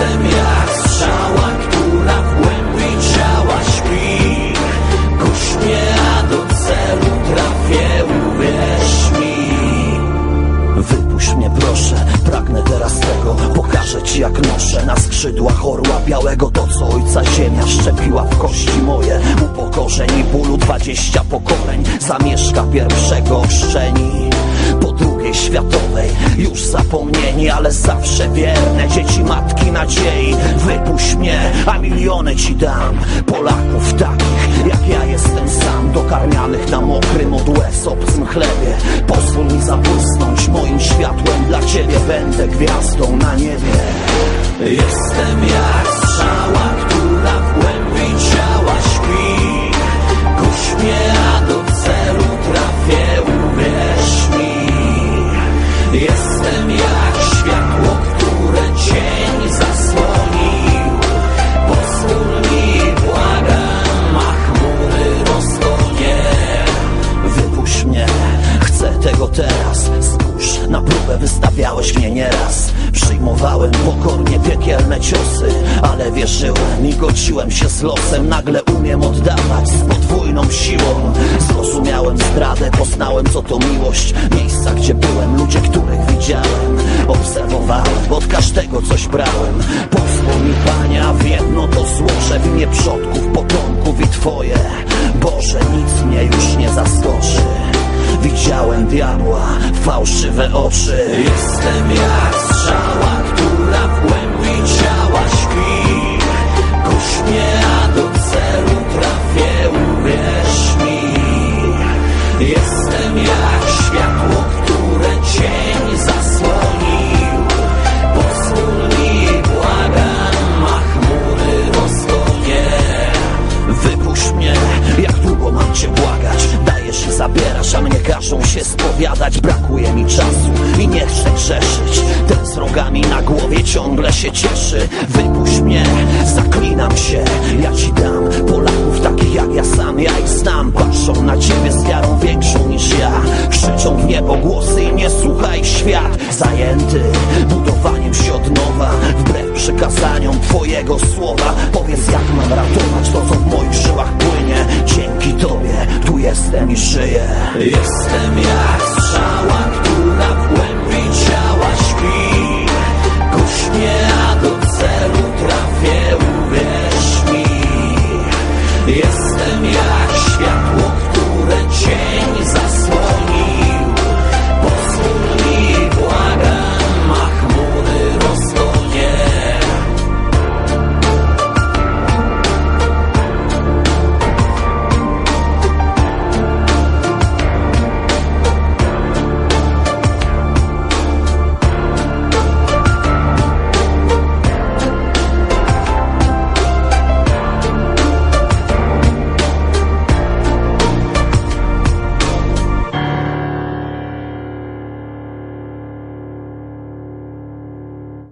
jestem jak strzała, która w głębi ciała śpi. Kuśnie, a do celu trafię, uwierz mi. Wypuść mnie proszę, pragnę teraz tego. Pokażę ci jak noszę na skrzydłach orła białego. To co ojca ziemia szczepiła w kości moje. Upokorzeń i bólu dwadzieścia pokoleń Zamieszka pierwszego chrzczeni. Po drugie drugiej światowej. Już zapomnieni Ale zawsze wierne. Dzieci matki nadziei. Wypuść mnie, a miliony ci dam. Polaków takich jak ja jestem sam. Dokarmianych na mokrym od łez obcym chlebie. Pozwól mi zabłysnąć moim światłem. Dla ciebie będę gwiazdą na niebie. Jestem jak strzała, próbę wystawiałeś mnie nieraz Przyjmowałem pokornie piekielne ciosy Ale wierzyłem i godziłem się z losem. Nagle umiem oddawać z podwójną siłą. Zrozumiałem zdradę, poznałem co to miłość. Miejsca, gdzie byłem, ludzie, których widziałem. Obserwowałem, od każdego coś brałem. Pozwól mi Pania, diabła, fałszywe oczy. Jestem jak strzała, i zabierasz, a mnie każą się spowiadać Brakuje mi czasu i nie chcę grzeszyć. Ten z rogami na głowie ciągle się cieszy. Wypuść mnie, zaklinam się. Ja ci dam Polaków takich jak ja sam. Ja ich znam, patrzą na ciebie z wiarą większą niż ja. Krzyczą w niebo głosy i nie słucha ich świat. Zajęty budowaniem się od nowa Wbrew przykazaniom twojego słowa. Powiedz jak mam ratować to co w moich Yes.